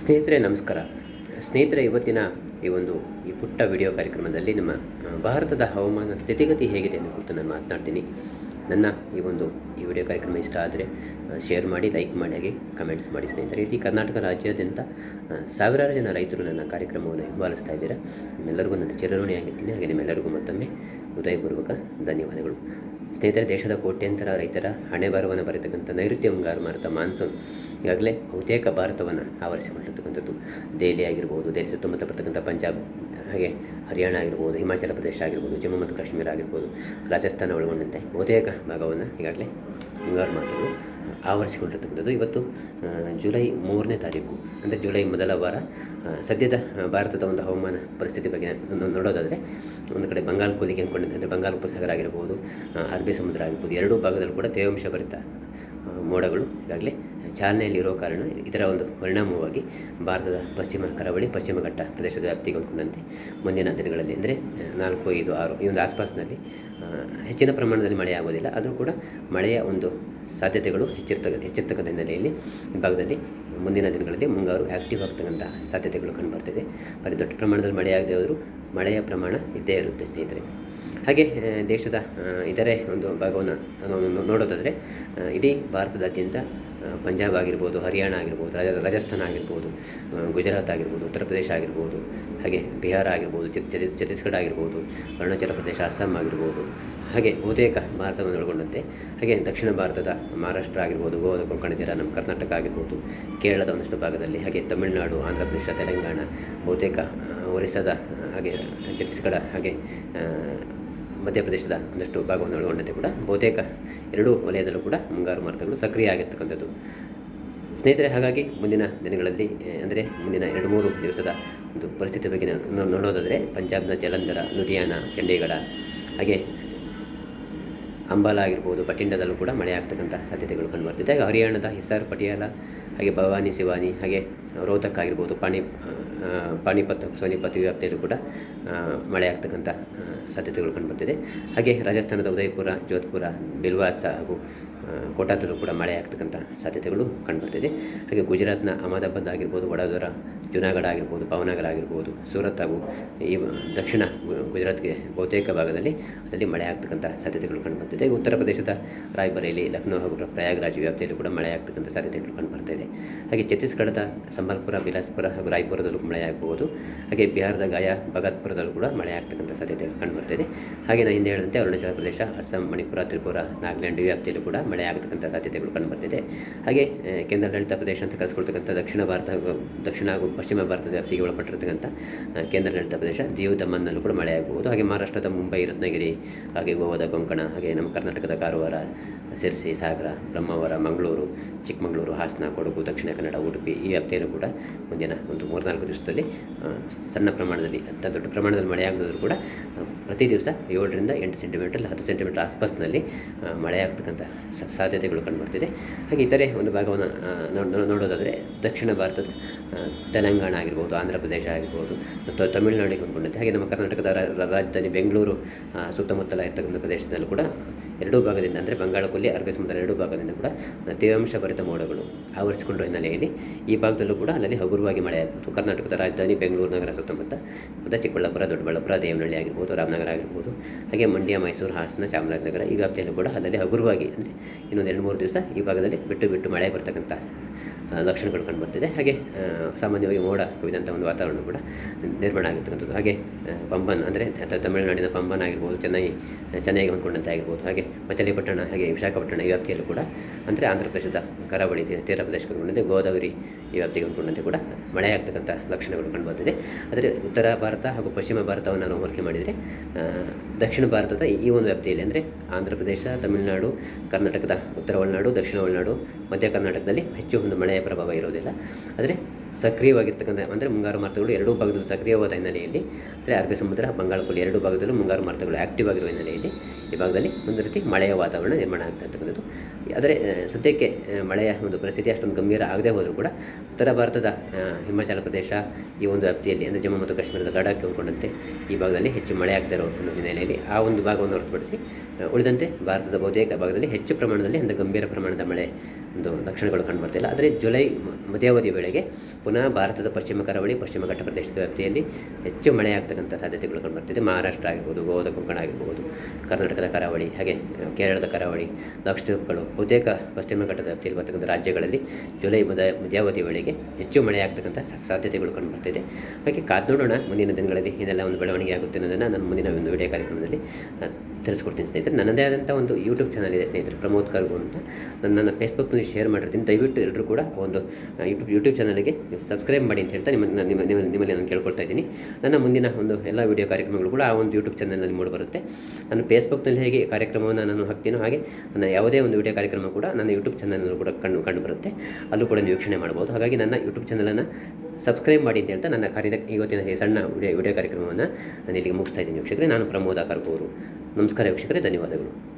ಸ್ನೇಹಿತರೆ, ನಮಸ್ಕಾರ. ಸ್ನೇಹಿತರೆ, ಇವತ್ತಿನ ಈ ಒಂದು ಈ ಪುಟ್ಟ ವಿಡಿಯೋ ಕಾರ್ಯಕ್ರಮದಲ್ಲಿ ನಮ್ಮ ಭಾರತದ ಹವಾಮಾನ ಸ್ಥಿತಿಗತಿ ಹೇಗಿದೆ ಅನ್ನೋ ಕುರಿತು ನಾನು ಮಾತನಾಡ್ತೀನಿ. ನನ್ನ ಈ ಒಂದು ಈ ವಿಡಿಯೋ ಕಾರ್ಯಕ್ರಮ ಇಷ್ಟ ಆದರೆ ಶೇರ್ ಮಾಡಿ ಲೈಕ್ ಮಾಡಿ, ಹಾಗೆ ಕಮೆಂಟ್ಸ್ ಮಾಡಿ ಸ್ನೇಹಿತರೆ. ಇಡೀ ಕರ್ನಾಟಕ ರಾಜ್ಯಾದ್ಯಂತ ಸಾವಿರಾರು ಜನ ರೈತರು ನನ್ನ ಕಾರ್ಯಕ್ರಮವನ್ನು ಹಿಂಬಾಲಿಸ್ತಾ ಇದ್ದೀರಾ. ನಿಮ್ಮೆಲ್ಲರಿಗೂ ನನ್ನ ಚಿರಋಣಿಯಾಗಿರ್ತೀನಿ. ಹಾಗೆ ನಿಮ್ಮೆಲ್ಲರಿಗೂ ಮತ್ತೊಮ್ಮೆ ಹೃದಯಪೂರ್ವಕ ಧನ್ಯವಾದಗಳು. ಸ್ನೇಹಿತರೆ, ದೇಶದ ಕೋಟ್ಯಂತರ ರೈತರ ಹಣೆ ಬರವನ್ನು ಬರೆತಕ್ಕಂಥ ನೈಋತ್ಯ ಮುಂಗಾರು ಮಾರುತ ಮಾನ್ಸೂನ್ ಈಗಾಗಲೇ ಬಹುತೇಕ ಭಾರತವನ್ನು ಆವರಿಸಿಕೊಂಡಿರ್ತಕ್ಕಂಥದ್ದು. ದೆಹಲಿ ಆಗಿರ್ಬೋದು, ದೆಹಲಿ ಸುತ್ತಮುತ್ತ ಬರ್ತಕ್ಕಂಥ ಪಂಜಾಬ್, ಹಾಗೆ ಹರಿಯಾಣ ಆಗಿರ್ಬೋದು, ಹಿಮಾಚಲ ಪ್ರದೇಶ ಆಗಿರ್ಬೋದು, ಜಮ್ಮು ಮತ್ತು ಕಾಶ್ಮೀರ ಆಗಿರ್ಬೋದು, ರಾಜಸ್ಥಾನ ಒಳಗೊಂಡಂತೆ ಬಹುತೇಕ ಭಾಗವನ್ನು ಈಗಾಗಲೇ ಮುಂಗಾರು ಮಾರುತಗಳು ಆವರಿಸಿಕೊಂಡಿರ್ತಕ್ಕಂಥದ್ದು. ಇವತ್ತು ಜುಲೈ ಮೂರನೇ ತಾರೀಕು, ಅಂದರೆ ಜುಲೈ ಮೊದಲ ವಾರ ಸದ್ಯದ ಭಾರತದ ಒಂದು ಹವಾಮಾನ ಪರಿಸ್ಥಿತಿ ಬಗ್ಗೆ ನೋಡೋದಾದರೆ, ಒಂದು ಕಡೆ ಬಂಗಾಳ ಕೊಲ್ಲಿಗೆ ಅಂದ್ಕೊಂಡಿದ್ದೆ, ಅಂದರೆ ಬಂಗಾಳ ಉಪಸಾಗರ ಆಗಿರ್ಬೋದು ಅರಬ್ಬಿ ಸಮುದ್ರ ಆಗಿರ್ಬೋದು, ಎರಡೂ ಭಾಗದಲ್ಲೂ ಕೂಡ ತೇವಾಂಶ ಭರಿತ ಮೋಡಗಳು ಈಗಾಗಲೇ ಚಾಲನೆಯಲ್ಲಿ ಇರೋ ಕಾರಣ ಇದರ ಒಂದು ಪರಿಣಾಮವಾಗಿ ಭಾರತದ ಪಶ್ಚಿಮ ಕರಾವಳಿ, ಪಶ್ಚಿಮ ಘಟ್ಟ ಪ್ರದೇಶದ ವ್ಯಾಪ್ತಿಗೆ ಹೊಂದ್ಕೊಂಡಂತೆ ಮುಂದಿನ ದಿನಗಳಲ್ಲಿ ಅಂದರೆ ನಾಲ್ಕು, ಐದು, ಆರು ಈ ಒಂದು ಆಸ್ಪಾಸ್ನಲ್ಲಿ ಹೆಚ್ಚಿನ ಪ್ರಮಾಣದಲ್ಲಿ ಮಳೆ ಆಗೋದಿಲ್ಲ. ಆದರೂ ಕೂಡ ಮಳೆಯ ಒಂದು ಸಾಧ್ಯತೆಗಳು ಹೆಚ್ಚಿರ್ತಕ್ಕ ಹೆಚ್ಚಿರ್ತಕ್ಕಂಥ ಹಿನ್ನೆಲೆಯಲ್ಲಿ ಈ ಭಾಗದಲ್ಲಿ ಮುಂದಿನ ದಿನಗಳಲ್ಲಿ ಮುಂಗಾರು ಆ್ಯಕ್ಟಿವ್ ಆಗ್ತಕ್ಕಂಥ ಸಾಧ್ಯತೆಗಳು ಕಂಡುಬರ್ತಿದೆ. ಬರೀ ದೊಡ್ಡ ಪ್ರಮಾಣದಲ್ಲಿ ಮಳೆ ಆಗದೆ ಹೋದರೂ ಮಳೆಯ ಪ್ರಮಾಣ ಇದ್ದೇ ಇರುತ್ತೆ ಸ್ನೇಹಿತರೆ. ಹಾಗೆ ದೇಶದ ಇತರೆ ಒಂದು ಭಾಗವನ್ನು ನೋಡೋದಾದರೆ ಇಡೀ ಭಾರತದಾದ್ಯಂತ ಪಂಜಾಬ್ ಆಗಿರ್ಬೋದು, ಹರಿಯಾಣ ಆಗಿರ್ಬೋದು, ರಾಜ, ರಾಜಸ್ಥಾನ ಆಗಿರ್ಬೋದು ಗುಜರಾತ್ ಆಗಿರ್ಬೋದು, ಉತ್ತರ ಪ್ರದೇಶ ಆಗಿರ್ಬೋದು, ಹಾಗೆ ಬಿಹಾರ ಆಗಿರ್ಬೋದು, ಛತ್- ಛತ್ತೀಸ್- ಛತ್ತೀಸ್ಗಢ ಆಗಿರ್ಬೋದು, ಅರುಣಾಚಲ ಪ್ರದೇಶ, ಅಸ್ಸಾಂ ಆಗಿರ್ಬೋದು, ಹಾಗೆ ಬಹುತೇಕ ಭಾರತವನ್ನು ಒಳಗೊಂಡಂತೆ, ಹಾಗೆ ದಕ್ಷಿಣ ಭಾರತದ ಮಹಾರಾಷ್ಟ್ರ ಆಗಿರ್ಬೋದು, ಗೋವಾದ ಕೊಂಕಣ ತೀರ ನಮ್ಮ ಕರ್ನಾಟಕ ಆಗಿರ್ಬೋದು, ಕೇರಳದ ಒಂದಷ್ಟು ಭಾಗದಲ್ಲಿ, ಹಾಗೆ ತಮಿಳುನಾಡು, ಆಂಧ್ರ ಪ್ರದೇಶ, ತೆಲಂಗಾಣ, ಬಹುತೇಕ ಒರಿಸ್ಸಾದ, ಹಾಗೆ ಛತ್ತೀಸ್ಗಢ, ಹಾಗೆ ಮಧ್ಯಪ್ರದೇಶದ ಒಂದಷ್ಟು ಭಾಗವನ್ನು ಒಳಗೊಂಡಂತೆ ಕೂಡ. ಬಹುತೇಕ ಎರಡೂ ವಲಯದಲ್ಲೂ ಕೂಡ ಮುಂಗಾರು ಮಾರುತಗಳು ಸಕ್ರಿಯ ಆಗಿರ್ತಕ್ಕಂಥದ್ದು. ಸ್ನೇಹಿತರೆ, ಹಾಗಾಗಿ ಮುಂದಿನ ದಿನಗಳಲ್ಲಿ ಅಂದರೆ ಮುಂದಿನ ಎರಡು ಮೂರು ದಿವಸದ ಒಂದು ಪರಿಸ್ಥಿತಿ ಬಗ್ಗೆ ನೋಡೋದಾದರೆ ಪಂಜಾಬ್ನ ಜಲಂಧರ, ಲುಧಿಯಾನ, ಚಂಡೀಗಢ, ಹಾಗೆ ಅಂಬಾಲ ಆಗಿರ್ಬೋದು ಬಠಿಂಡದಲ್ಲೂ ಕೂಡ ಮಳೆ ಆಗ್ತಕ್ಕಂಥ ಸಾಧ್ಯತೆಗಳು ಕಂಡುಬರ್ತಿದೆ ಹಾಗೆ ಹರಿಯಾಣದ ಹಿಸಾರ್ ಪಟಿಯಾಲ, ಹಾಗೆ ಭವಾನಿ, ಶಿವಾನಿ, ಹಾಗೆ ರೋಹತಕ್ ಆಗಿರ್ಬೋದು, ಪಾಣಿ ಪಾಣಿಪತ್, ಸೋನಿಪತ್ ವ್ಯಾಪ್ತಿಯಲ್ಲೂ ಕೂಡ ಮಳೆ ಆಗ್ತಕ್ಕಂಥ ಸಾಧ್ಯತೆಗಳು ಕಂಡುಬರ್ತಿದೆ ಹಾಗೆ ರಾಜಸ್ಥಾನದ ಉದಯಪುರ ಜೋಧ್ಪುರ ಬಿಲ್ವಾಸ ಹಾಗೂ ಕೋಟಾದಲ್ಲೂ ಕೂಡ ಮಳೆ ಆಗ್ತಕ್ಕಂಥ ಸಾಧ್ಯತೆಗಳು ಕಂಡುಬರ್ತಿದೆ. ಹಾಗೆ ಗುಜರಾತ್ನ ಅಹಮದಾಬಾದ್ ಆಗಿರ್ಬೋದು, ವಡೋದರ, ಜುನಾಗಢ ಆಗಿರ್ಬೋದು, ಭಾವನಗರ ಆಗಿರ್ಬೋದು, ಸೂರತ್ ಹಾಗೂ ಈ ದಕ್ಷಿಣ ಗುಜರಾತ್ಗೆ ಬಹುತೇಕ ಭಾಗದಲ್ಲಿ ಅಲ್ಲಿ ಮಳೆ ಆಗ್ತಕ್ಕಂಥ ಸಾಧ್ಯತೆಗಳು ಕಂಡುಬರ್ತಿದೆ. ಉತ್ತರ ಪ್ರದೇಶದ ರಾಯ್ಬರೇಲಿ, ಲಕ್ನೋ ಹಾಗೂ ಪ್ರಯಾಗರಾಜ್ ವ್ಯಾಪ್ತಿಯಲ್ಲೂ ಕೂಡ ಮಳೆ ಆಗ್ತಕ್ಕಂಥ ಸಾಧ್ಯತೆಗಳು ಕಂಡುಬರ್ತಿದೆ. ಹಾಗೆ ಛತ್ತೀಸ್ಗಢದ ಸಂಬಲ್ಪುರ, ಬಿಲಾಸ್ಪುರ ಹಾಗೂ ರಾಯ್ಪುರದಲ್ಲೂ ಮಳೆ ಆಗಬಹುದು. ಹಾಗೆ ಬಿಹಾರದ ಗಯಾ, ಭಗತ್ಪುರದಲ್ಲೂ ಕೂಡ ಮಳೆ ಆಗ್ತಕ್ಕಂಥ ಸಾಧ್ಯತೆ ಕಂಡುಬರ್ತಿದೆ. ಹಾಗೆ ನಾನು ಹಿಂದೆ ಹೇಳಿದಂತೆ ಅರುಣಾಚಲ ಪ್ರದೇಶ, ಅಸ್ಸಾಂ, ಮಣಿಪುರ, ತ್ರಿಪುರ, ನಾಗಾಲ್ಯಾಂಡ್ ವ್ಯಾಪ್ತಿಯಲ್ಲೂ ಕೂಡ ಮಳೆ ಆಗತಕ್ಕಂಥ ಸಾಧ್ಯತೆಗಳು ಕಂಡುಬರ್ತಿದೆ ಹಾಗೆ ಕೇಂದ್ರಾಡಳಿತ ಪ್ರದೇಶ ಅಂತ ಕಲಿಸ್ಕೊಳ್ತಕ್ಕಂಥ ದಕ್ಷಿಣ ಭಾರತ ದಕ್ಷಿಣ ಹಾಗೂ ಪಶ್ಚಿಮ ಭಾರತದ ವ್ಯಾಪ್ತಿಗೆ ಒಳಪಟ್ಟಿರ್ತಕ್ಕಂಥ ಕೇಂದ್ರಾಡಳಿತ ಪ್ರದೇಶ ದೀವ್ ದಮನ್ನಲ್ಲೂ ಕೂಡ ಮಳೆ ಆಗಬಹುದು ಹಾಗೆ ಮಹಾರಾಷ್ಟ್ರದ ಮುಂಬೈ, ರತ್ನಗಿರಿ, ಹಾಗೆ ಗೋವಾದ ಕೊಂಕಣ, ಹಾಗೆ ನಮ್ಮ ಕರ್ನಾಟಕದ ಕಾರವಾರ, ಸಿರ್ಸಿ, ಸಾಗರ, ಬ್ರಹ್ಮಾವರ, ಮಂಗಳೂರು, ಚಿಕ್ಕಮಗಳೂರು, ಹಾಸನ, ಕೊಡಗು, ದಕ್ಷಿಣ ಕನ್ನಡ, ಉಡುಪಿ ಈ ವ್ಯಾಪ್ತಿಯಲ್ಲೂ ಕೂಡ ಮುಂದಿನ ಒಂದು ಮೂರ್ನಾಲ್ಕು ದಿವಸದಲ್ಲಿ ಸಣ್ಣ ಪ್ರಮಾಣದಲ್ಲಿ, ಅಂತ ದೊಡ್ಡ ಪ್ರಮಾಣದಲ್ಲಿ ಮಳೆ ಆಗದಿದ್ರೂ ಕೂಡ ಪ್ರತಿ ದಿವಸ ಏಳರಿಂದ ಎಂಟು ಸೆಂಟಿಮೀಟರ್ ಹತ್ತು ಸೆಂಟಿಮೀಟರ್ ಆಸ್ಪಾಸ್ನಲ್ಲಿ ಮಳೆಯಾಗ್ತಕ್ಕಂಥ ಸಾಧ್ಯತೆಗಳು ಕಂಡುಬರ್ತಿದೆ. ಹಾಗೆ ಇತರೆ ಒಂದು ಭಾಗವನ್ನು ನೋಡೋದಾದರೆ ದಕ್ಷಿಣ ಭಾರತದ ತೆಲಂಗಾಣ ಆಗಿರ್ಬೋದು, ಆಂಧ್ರ ಪ್ರದೇಶ ಆಗಿರ್ಬೋದು ಅಥವಾ ತಮಿಳುನಾಡಿಗೆ ಹೊಂದ್ಕೊಂಡಂತೆ. ಹಾಗೆ ನಮ್ಮ ಕರ್ನಾಟಕದ ರಾಜಧಾನಿ ಬೆಂಗಳೂರು ಸುತ್ತಮುತ್ತಲ ಇರ್ತಕ್ಕಂಥ ಪ್ರದೇಶದಲ್ಲೂ ಕೂಡ ಎರಡೂ ಭಾಗದಿಂದ ಅಂದರೆ ಬಂಗಾಳಕೊಲ್ಲಿ ಅರಬ್ಬಿ ಸಮುದ್ರ ಎರಡೂ ಭಾಗದಿಂದ ಕೂಡ ತೇವಾಂಶ ಭರಿತ ಮೋಡಗಳು ಆವರಿಸಿಕೊಂಡಿರುವ ಹಿನ್ನೆಲೆಯಲ್ಲಿ ಈ ಭಾಗದಲ್ಲೂ ಕೂಡ ಅಲ್ಲಲ್ಲಿ ಹಗುರವಾಗಿ ಮಳೆ ಆಗ್ಬೋದು. ಕರ್ನಾಟಕದ ರಾಜಧಾನಿ ಬೆಂಗಳೂರು ನಗರ ಸುತ್ತಮುತ್ತ ಮತ್ತು ಚಿಕ್ಕಬಳ್ಳಾಪುರ, ದೊಡ್ಡಬಳ್ಳಾಪುರ, ದೇವನಹಳ್ಳಿ ಆಗಿರ್ಬೋದು, ರಾಮನಗರ ಆಗಿರ್ಬೋದು, ಹಾಗೆ ಮಂಡ್ಯ, ಮೈಸೂರು, ಹಾಸನ, ಚಾಮರಾಜನಗರ, ಈ ವ್ಯಾಪ್ತಿಯಲ್ಲೂ ಕೂಡ ಅಲ್ಲಲ್ಲಿ ಹಗುರವಾಗಿ ಅಂದರೆ ಇನ್ನೊಂದು ಎರಡು ಮೂರು ದಿವಸ ಈ ಭಾಗದಲ್ಲಿ ಬಿಟ್ಟು ಬಿಟ್ಟು ಮಳೆ ಬರ್ತಕ್ಕಂಥ ಲಕ್ಷಣಗಳು ಕಂಡುಬರ್ತಿದೆ. ಹಾಗೆ ಸಾಮಾನ್ಯವಾಗಿ ಮೋಡ ಕವಿದಂಥ ಒಂದು ವಾತಾವರಣ ಕೂಡ ನಿರ್ಮಾಣ ಆಗಿರ್ತಕ್ಕಂಥದ್ದು. ಹಾಗೆ ಪಂಬನ್ ಅಂದರೆ ತಮಿಳುನಾಡಿನ ಪಂಬನ್ ಆಗಿರ್ಬೋದು, ಚೆನ್ನೈ, ಚೆನ್ನೈಗೆ ಹೊಂದ್ಕೊಂಡಂತೆ ಆಗಿರ್ಬೋದು. ಹಾಗೆ, ಮಚಲಿಪಟ್ಟಣ, ಹಾಗೆ ವಿಶಾಖಪಟ್ಟಣ ಈ ವ್ಯಾಪ್ತಿಯಲ್ಲೂ ಕೂಡ ಅಂದರೆ ಆಂಧ್ರ ಪ್ರದೇಶದ ಕರಾವಳಿ ತೀರ ಪ್ರದೇಶಕ್ಕೆ ಹೊಂದ್ಕೊಂಡಂತೆ, ಗೋದಾವರಿ ಈ ವ್ಯಾಪ್ತಿಗೆ ಹೊಂದ್ಕೊಂಡಂತೆ ಕೂಡ ಮಳೆ ಆಗ್ತಕ್ಕಂಥ ಲಕ್ಷಣಗಳು ಕಂಡುಬರ್ತಿದೆ. ಆದರೆ ಉತ್ತರ ಭಾರತ ಹಾಗೂ ಪಶ್ಚಿಮ ಭಾರತವನ್ನು ನಾವು ಹೋಲಿಕೆ ಮಾಡಿದರೆ ದಕ್ಷಿಣ ಭಾರತದ ಈ ಒಂದು ವ್ಯಾಪ್ತಿಯಲ್ಲಿ ಅಂದರೆ ಆಂಧ್ರ ಪ್ರದೇಶ, ತಮಿಳುನಾಡು, ಕರ್ನಾಟಕದ ಉತ್ತರ ಒಳನಾಡು, ದಕ್ಷಿಣ ಒಳನಾಡು, ಮಧ್ಯ ಕರ್ನಾಟಕದಲ್ಲಿ ಹೆಚ್ಚು ಒಂದು ಮಳೆಯ ಪ್ರಭಾವ ಇರೋದಿಲ್ಲ. ಆದರೆ ಸಕ್ರಿಯವಾಗಿರ್ತಕ್ಕಂಥ, ಅಂದರೆ ಮುಂಗಾರು ಮಾರುತಗಳು ಎರಡೂ ಭಾಗದಲ್ಲೂ ಸಕ್ರಿಯವಾದ ಹಿನ್ನೆಲೆಯಲ್ಲಿ, ಅಂದರೆ ಅರಬ್ಬಿ ಸಮುದ್ರ, ಬಂಗಾಳಕೊಲ್ಲಿ ಎರಡೂ ಭಾಗದಲ್ಲೂ ಮುಂಗಾರು ಮಾರುತಗಳು ಆ್ಯಕ್ಟಿವ್ ಆಗಿರುವ ಹಿನ್ನೆಲೆಯಲ್ಲಿ ಈ ಭಾಗದಲ್ಲಿ ಒಂದು ರೀತಿ ಮಳೆಯ ವಾತಾವರಣ ನಿರ್ಮಾಣ ಆಗ್ತಾ ಇರ್ತಕ್ಕಂಥದ್ದು. ಆದರೆ ಸದ್ಯಕ್ಕೆ ಮಳೆಯ ಒಂದು ಪರಿಸ್ಥಿತಿ ಅಷ್ಟೊಂದು ಗಂಭೀರ ಆಗದೆ ಹೋದರೂ ಕೂಡ ಉತ್ತರ ಭಾರತದ ಹಿಮಾಚಲ ಪ್ರದೇಶ ಈ ಒಂದು ವ್ಯಾಪ್ತಿಯಲ್ಲಿ ಅಂದರೆ ಜಮ್ಮು ಮತ್ತು ಕಾಶ್ಮೀರದ ಲಡಾಖ್ ಹೊಂದ್ಕೊಂಡಂತೆ ಈ ಭಾಗದಲ್ಲಿ ಹೆಚ್ಚು ಮಳೆ ಆಗ್ತಾ ಇರೋ ಹಿನ್ನೆಲೆಯಲ್ಲಿ ಆ ಒಂದು ಭಾಗವನ್ನು ಹೊರತುಪಡಿಸಿ ಉಳಿದಂತೆ ಭಾರತದ ಬಹುತೇಕ ಭಾಗದಲ್ಲಿ ಹೆಚ್ಚು ಪ್ರಮಾಣದಲ್ಲಿ, ಅಂದರೆ ಗಂಭೀರ ಪ್ರಮಾಣದ ಮಳೆ ಒಂದು ಲಕ್ಷಣಗಳು ಕಂಡುಬರ್ತಿಲ್ಲ ಆದರೆ ಜುಲೈ ಮಧ್ಯಾವಧಿ ವೇಳೆಗೆ ಪುನಃ ಭಾರತದ ಪಶ್ಚಿಮ ಕರಾವಳಿ, ಪಶ್ಚಿಮ ಘಟ್ಟ ಪ್ರದೇಶದ ವ್ಯಾಪ್ತಿಯಲ್ಲಿ ಹೆಚ್ಚು ಮಳೆಯಾಗ್ತಕ್ಕಂಥ ಸಾಧ್ಯತೆಗಳು ಕಂಡುಬರ್ತಿದೆ ಮಹಾರಾಷ್ಟ್ರ ಆಗಿರ್ಬೋದು, ಗೋವಾದ ಕೊಂಕಣ ಆಗಿರ್ಬೋದು, ಕರ್ನಾಟಕದ ಕರಾವಳಿ, ಹಾಗೆ ಕೇರಳದ ಕರಾವಳಿ ಲಕ್ಷದ್ವೀಪಗಳು ಬಹುತೇಕ ಪಶ್ಚಿಮ ಘಟ್ಟದ ವ್ಯಾಪ್ತಿಯಲ್ಲಿ ಬರ್ತಕ್ಕಂಥ ರಾಜ್ಯಗಳಲ್ಲಿ ಜುಲೈ ಮದ, ಮಧ್ಯಾವಧಿ ವೇಳೆಗೆ ಹೆಚ್ಚು ಮಳೆಯಾಗ್ತಕ್ಕಂಥ ಸಾಧ್ಯತೆಗಳು ಕಂಡುಬರ್ತಿದೆ ಹಾಗೆ ಕಾದು ನೋಡೋಣ ಮುಂದಿನ ದಿನಗಳಲ್ಲಿ ಇದೆಲ್ಲ ಒಂದು ಬೆಳವಣಿಗೆ ಆಗುತ್ತೆ ಅನ್ನೋದನ್ನು ನಾನು ಮುಂದಿನ ಒಂದು ವಿಡಿಯೋ ಕಾರ್ಯಕ್ರಮದಲ್ಲಿ ತಿಳಿಸ್ಕೊಡ್ತೀನಿ ಸ್ನೇಹಿತರೆ. ನನ್ನದೇ ಆದಂಥ ಒಂದು ಯೂಟ್ಯೂಬ್ ಚಾನಲ್ ಇದೆ ಸ್ನೇಹಿತರೆ, ಪ್ರಮೋದ್ ಕರ್ಗು ಅಂತ. ನಾನು ನನ್ನ ಫೇಸ್ಬುಕ್ನಲ್ಲಿ ಶೇರ್ ಮಾಡಿರ್ತೀನಿ. ದಯವಿಟ್ಟು ಎಲ್ಲರೂ ಕೂಡ ಒಂದು ಯೂಟ್ಯೂಬ್ ಯೂಟ್ಯೂಬ್ ಚಾನಲ್ಗೆ ನೀವು ಸಬ್ಸ್ಕ್ರೈಬ್ ಮಾಡಿ ಅಂತ ಹೇಳ್ತಾ ನಿಮ್ಮ ನಿಮ್ಮ ನಿಮ್ಮ ನಿಮ್ಮಲ್ಲಿ ನಾನು ಕೇಳ್ಕೊಳ್ತಾ ಇದ್ದೀನಿ. ನನ್ನ ಮುಂದಿನ ಒಂದು ಎಲ್ಲ ವೀಡಿಯೋ ಕಾರ್ಯಕ್ರಮಗಳು ಕೂಡ ಆ ಒಂದು ಯೂಟ್ಯೂಬ್ ಚಾನಲ್ನಲ್ಲಿ ಮೂಡಿಬರುತ್ತೆ ನಾನು ಫೇಸ್ಬುಕ್ನಲ್ಲಿ ಹೇಗೆ ಕಾರ್ಯಕ್ರಮವನ್ನು ನಾನು ಹಾಕ್ತೀನೋ ಹಾಗೆ ನನ್ನ ಯಾವುದೇ ಒಂದು ವಿಡಿಯೋ ಕಾರ್ಯಕ್ರಮ ಕೂಡ ನನ್ನ ಯೂಟ್ಯೂಬ್ ಚಾನಲ್ನಲ್ಲೂ ಕೂಡ ಕಂಡು ಕಂಡು ಬರುತ್ತೆ. ಅಲ್ಲೂ ಕೂಡ ನೀವು ವೀಕ್ಷಣೆ ಮಾಡ್ಬೋದು. ಹಾಗಾಗಿ ನನ್ನ ಯೂಟ್ಯೂಬ್ ಚಾನಲನ್ನು ಸಬ್ಸ್ಕ್ರೈಬ್ ಮಾಡಿ ಅಂತ ಹೇಳ್ತಾ ನನ್ನ ಕಾರ್ಯದ ಇವತ್ತಿನ ಈ ಸಣ್ಣ ವಿಡಿಯೋ ವಿಡಿಯೋ ಕಾರ್ಯಕ್ರಮವನ್ನು ನಾನು ಇಲ್ಲಿಗೆ ಮುಗಿಸ್ತಾ ಇದ್ದೀನಿ ವೀಕ್ಷಕರೇ. ನಾನು ಪ್ರಮೋದ ಕರ್ಪೂರು ನಮಸ್ಕಾರ ವೀಕ್ಷಕರೇ. ಧನ್ಯವಾದಗಳು.